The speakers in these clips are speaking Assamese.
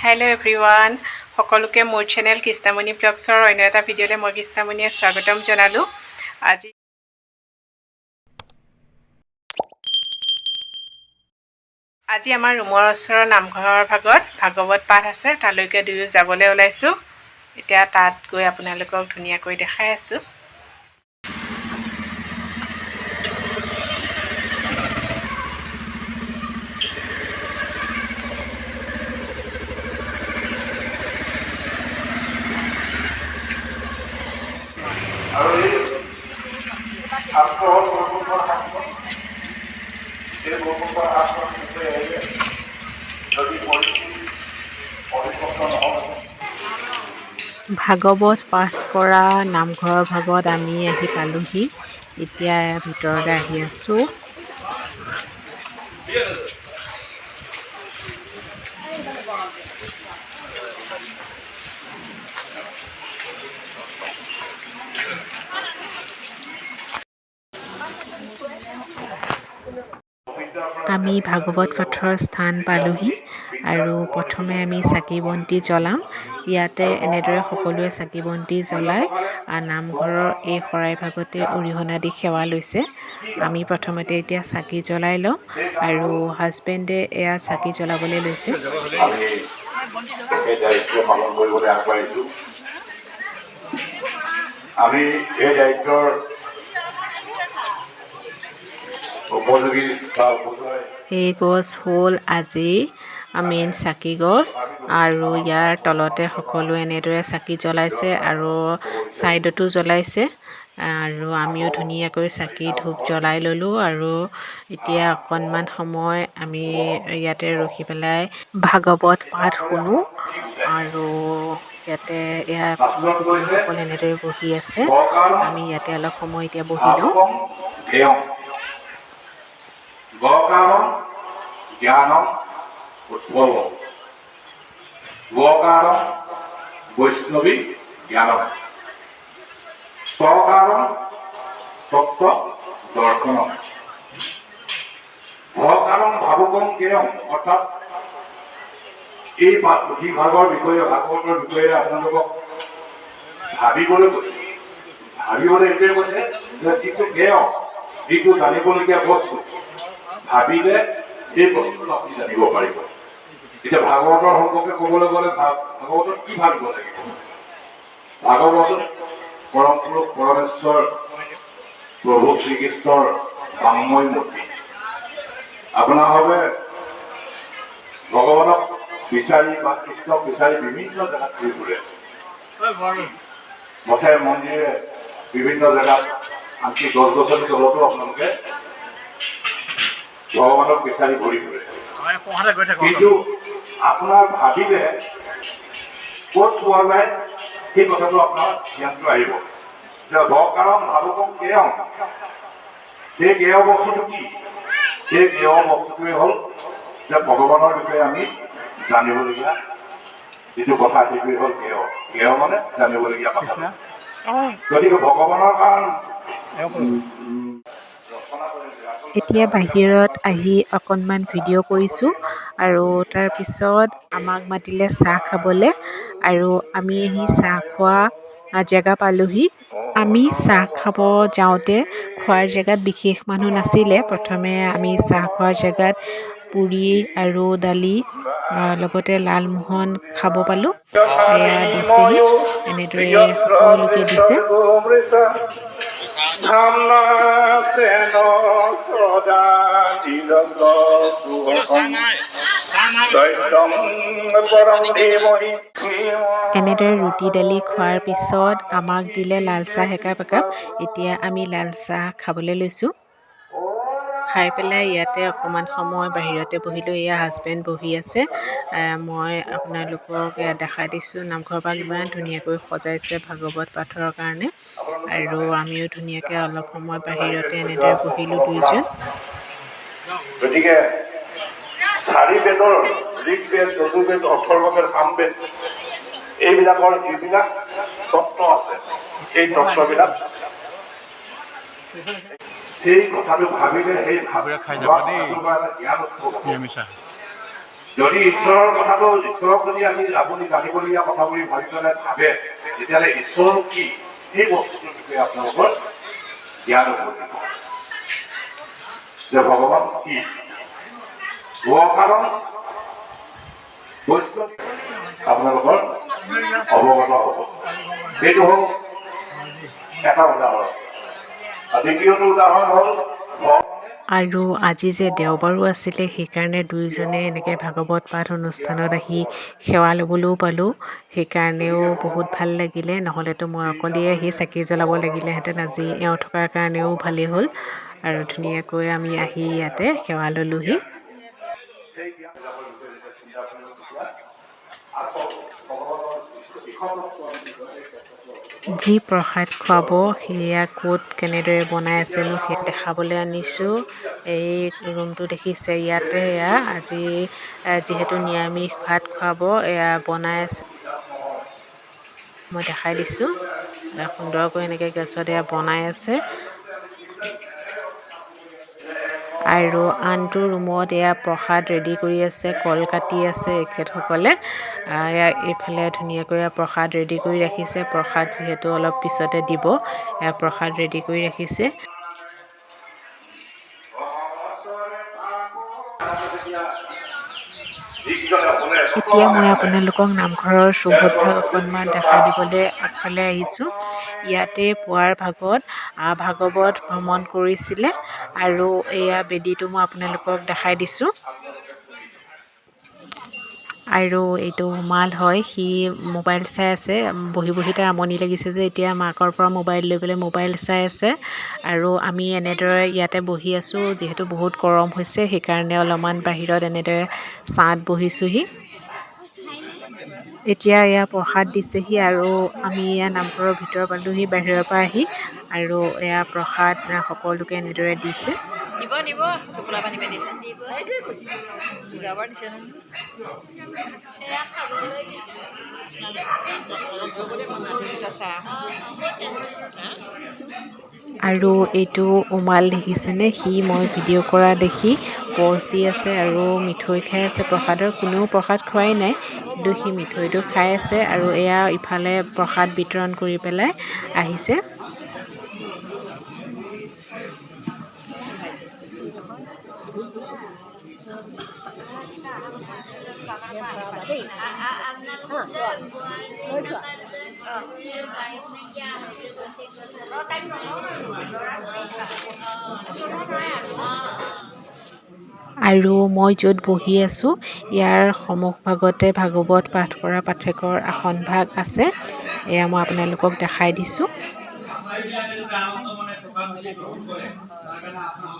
হেল্ল' এভৰিৱান সকলোকে মোৰ চেনেল কৃষ্ণামণি ব্লগছৰ অন্য এটা ভিডিঅ'লৈ মই কৃষ্ণামণিয়ে স্বাগতম জনালোঁ। আজি আজি আমাৰ ৰুমৰ ওচৰৰ নামঘৰৰ ভাগত ভাগৱত পাঠ আছে তালৈকে দুয়ো যাবলৈ ওলাইছোঁ। এতিয়া তাত গৈ আপোনালোকক ধুনীয়াকৈ দেখাই আছোঁ। আৰু এই শাস্ত্ৰ এই আহিলে যদি পৰিৱৰ্তন নহয় ভাগৱত পাঠ কৰা নামঘৰৰ ভাগত আমি আহি পালোহি। এতিয়া ভিতৰলৈ আহি আছোঁ। আমি ভাগৱত পাঠৰ স্থান পালোহি আৰু প্ৰথমে আমি চাকি বন্তি জ্বলাম। ইয়াতে এনেদৰে সকলোৱে চাকি বন্তি জ্বলাই নামঘৰৰ এই শৰাই ভাগতে অৰিহণা দি সেৱা লৈছে। আমি প্ৰথমতে এতিয়া চাকি জ্বলাই লওঁ আৰু হাজবেণ্ডে এয়া চাকি জ্বলাবলৈ লৈছে। আমি এই দায়িত্বৰ এই গছ হ'ল আজিৰ মেইন চাকি গছ আৰু ইয়াৰ তলতে সকলোৱে এনেদৰে চাকি জ্বলাইছে আৰু ছাইডতো জ্বলাইছে আৰু আমিও ধুনীয়াকৈ চাকি ধূপ জ্বলাই ল'লোঁ আৰু এতিয়া অকণমান সময় আমি ইয়াতে ৰখি পেলাই ভাগৱত পাঠ শুনো আৰু ইয়াতে এয়া এনেদৰে বহি আছে। আমি ইয়াতে অলপ সময় এতিয়া বহি লওঁ। গোকারম জ্ঞানম উদ্ভব গোকারম বৈষ্ণবী জ্ঞানম স্বকারম তত্ত্ব দর্শনম ভকারম ভাবকম জ্ঞেয়ম অর্থাৎ এই পুথিভাগৰ বিষয়ে, ভাগৱতৰ বিষয়ে আপোনালোকক ভাবিবলৈ কৈছে। ভাবিবলৈ এইটোৱে কৈছে যে যিটো জ্ঞেয়, যিটো জানিবলগীয়া বস্তু ভাবিলে সেই বস্তুটো আপুনি জানিব পাৰিব। এতিয়া ভাগৱতৰ সম্পৰ্কে ক'বলৈ গ'লে ভাগৱতত কি ভাবিব লাগিব? ভাগৱতত পৰম পুৰুষ পৰমেশ্বৰ প্ৰভু শ্ৰীকৃষ্ণৰ বাংময় মূৰ্তি। আপোনাৰ ভাৱে ভগৱানক বিচাৰি বা কৃষ্ণক বিচাৰি বিভিন্ন জেগাত ঘূৰি ফুৰে। মঠে মন্দিৰে বিভিন্ন জেগাত আনকি গছ গছনি তলতো আপোনালোকে ভগৱানক বিচাৰি ঘূৰি ফুৰে কিন্তু আপোনাৰ ভাবিলে ক'ত পোৱা যায় সেই কথাটো আপোনাৰ জ্ঞানটো আহিব। যে ভকাৰম ভাবকম কেয়ম সেই কেয় বস্তুটো কি? সেই কেয় বস্তুটোৱে হ'ল যে ভগৱানৰ বিষয়ে আমি জানিবলগীয়া যিটো কথা সেইটোৱে হ'ল কেয় কেয় মানে জানিবলগীয়া কথা। গতিকে ভগৱানৰ কাৰণ এতিয়া বাহিৰত আহি অকণমান ভিডিঅ' কৰিছোঁ আৰু তাৰপিছত আমাক মাতিলে চাহ খাবলৈ আৰু আমি আহি চাহ খোৱা জেগা পালোহি। আমি চাহ খাব যাওঁতে খোৱাৰ জেগাত বিশেষ মানুহ নাছিলে। প্ৰথমে আমি চাহ খোৱাৰ জেগাত পুৰি আৰু দালি লগতে লালমোহন খাব পালোঁ। এয়া দিছেহি। এনেদৰে সকলোকে দিছে। এনেদৰে ৰুটি দালি খোৱাৰ পিছত আমাক দিলে লাল চাহ একাপ এতিয়া আমি লাল চাহ খাবলৈ লৈছোঁ। খাই পেলাই ইয়াতে অকণমান সময় বাহিৰতে বহিলোঁ। এয়া হাজবেণ্ড বহি আছে। মই আপোনালোকক দেখাই দিছোঁ। নামঘৰ ভাগ ইমান ধুনীয়াকৈ সজাইছে ভাগৱত পাঠৰ কাৰণে। আৰু আমিও ধুনীয়াকৈ অলপ সময় বাহিৰতে এনেদৰে বহিলোঁ দুয়োজন গতিকে এইবিলাকৰ যিবিলাক তত্ত্ব আছে সেই তত্ত্ববিলাক সেই কথাটো ভাবিলে সেই যদি ঈশ্বৰৰ কথাটো ঈশ্বৰক যদি আমি আপুনি জানিবলগীয়া কথা বুলি ভাবি পেলাই ভাবে তেতিয়াহ'লে ঈশ্বৰ কি সেই বস্তুটোৰ বিষয়ে আপোনালোকৰ জ্ঞান হ'ব লাগিব যে ভগৱান কি বৈষ্ণৱ আপোনালোকৰ অৱগত হ'ব সেইটো হ'ল এটা উদাহৰণ আৰু আজি যে দেওবাৰো আছিলে সেইকাৰণে দুয়োজনে এনেকৈ ভাগৱত পাঠ অনুষ্ঠানত আহি সেৱা ল'বলৈও পালোঁ। সেইকাৰণেও বহুত ভাল লাগিলে। নহ'লেতো মই অকলেই আহি চাকি জ্বলাব লাগিলেহেঁতেন। আজি এওঁ থকাৰ কাৰণেও ভালেই হ'ল। আৰু ধুনীয়াকৈ আমি আহি ইয়াতে সেৱা ল'লোহি। যি প্ৰসাদ খুৱাব সেয়া ক'ত কেনেদৰে বনাই আছেনো সেয়া দেখাবলৈ আনিছোঁ। এই ৰুমটো দেখিছে, ইয়াতে এয়া আজি যিহেতু নিৰামিষ ভাত খুৱাব, এয়া বনাই আছে। মই দেখাই দিছোঁ। সুন্দৰকৈ এনেকৈ গেছত এয়া বনাই আছে। আৰু আনটো ৰুমত এয়া প্ৰসাদ ৰেডি কৰি আছে কল কাটি আছে এখেতসকলে। এইফালে ধুনীয়াকৈ প্ৰসাদ ৰেডি কৰি ৰাখিছে। প্ৰসাদ যিহেতু অলপ পিছতে দিব এয়া প্ৰসাদ ৰেডি কৰি ৰাখিছে। এতিয়া মই আপোনালোকক নামঘৰৰ চৌহদ ভাগ অকণমান দেখাই দিবলৈ আগফালে আহিছোঁ। ইয়াতে পুৱাৰ ভাগত ভাগৱত ভ্ৰমণ কৰিছিলে আৰু এয়া বেদীটো মই আপোনালোকক দেখাই দিছোঁ। আৰু এইটো মাল হয় সি মোবাইল চাই আছে। বহি বহি তাৰ আমনি লাগিছে যে এতিয়া মাকৰ পৰা মোবাইল লৈ পেলাই মোবাইল চাই আছে। আৰু আমি এনেদৰে ইয়াতে বহি আছোঁ যিহেতু বহুত গৰম হৈছে সেইকাৰণে অলপমান বাহিৰত এনেদৰে ছাঁত বহিছোঁহি। এতিয়া এয়া প্ৰসাদ দিছেহি আৰু আমি এয়া নামঘৰৰ ভিতৰ পালোহি বাহিৰৰ পৰা আহি। আৰু এয়া প্ৰসাদ সকলোকে এনেদৰে দিছে। নিব নিব টোপোলা পানী আৰু এইটো উমাল দেখিছেনে? সি মই ভিডিঅ' কৰা দেখি পজ দি আছে আৰু মিঠৈ খাই আছে। প্ৰসাদৰ কোনেও প্ৰসাদ খোৱাই নাই কিন্তু সি মিঠৈটো খাই আছে আৰু এয়া ইফালে প্ৰসাদ বিতৰণ কৰি পেলাই আহিছে। আৰু মই য'ত বহি আছোঁ ইয়াৰ সন্মুখভাগতে ভাগৱত পাঠ কৰা পাঠকৰ আসন ভাগ আছে। এয়া মই আপোনালোকক দেখাই দিছোঁ।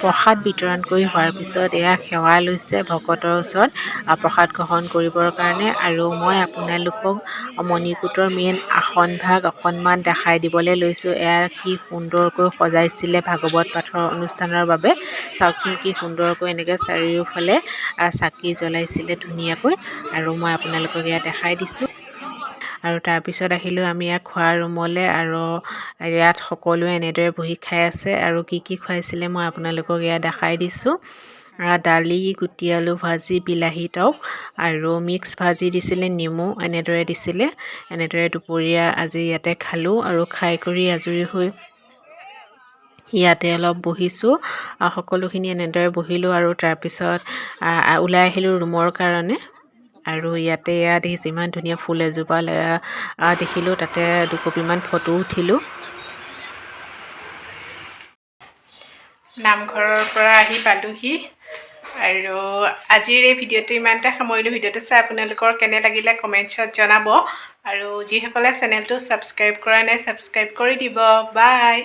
প্ৰসাদ বিতৰণ কৰি হোৱাৰ পিছত এয়া সেৱা লৈছে ভকতৰ ওচৰত। প্ৰসাদ গ্ৰহণ কৰিবৰ কাৰণে আৰু মই আপোনালোকক মণিকূটৰ মেইন আসন ভাগ অকণমান দেখাই দিবলৈ লৈছোঁ। এয়া কি সুন্দৰকৈ সজাইছিলে ভাগৱত পাঠৰ অনুষ্ঠানৰ বাবে। চাওকচোন কি সুন্দৰকৈ এনেকৈ চাৰিওফালে চাকি জ্বলাইছিলে ধুনীয়াকৈ। আৰু মই আপোনালোকক এয়া দেখাই দিছোঁ। আৰু তাৰপিছত আহিলোঁ আমি ইয়াত খোৱা ৰুমলৈ আৰু ইয়াত সকলোৱে এনেদৰে বহি খাই আছে আৰু কি কি খুৱাইছিলে মই আপোনালোকক এয়া দেখাই দিছোঁ। দালি গুটি আলু ভাজি বিলাহী টক আৰু মিক্স ভাজি দিছিলে নেমু এনেদৰে দিছিলে। এনেদৰে দুপৰীয়া আজি ইয়াতে খালোঁ আৰু খাই কৰি আজৰি হৈ ইয়াতে অলপ বহিছোঁ। সকলোখিনি এনেদৰে বহিলোঁ আৰু তাৰপিছত ওলাই আহিলোঁ ৰুমৰ কাৰণে। আৰু ইয়াতে এয়া দেখিছে ইমান ধুনীয়া ফুল এজোপা দেখিলোঁ তাতে দুকপিমান ফটো উঠিলোঁ। নামঘৰৰ পৰা আহি পালোহি। আৰু আজিৰ এই ভিডিঅ'টো ইমানতে সামৰিলোঁ। ভিডিঅ'টো চাই আপোনালোকৰ কেনে লাগিলে কমেণ্টছত জনাব। আৰু যিসকলে চেনেলটো ছাবস্ক্ৰাইব কৰা নাই ছাবস্ক্ৰাইব কৰি দিব। বাই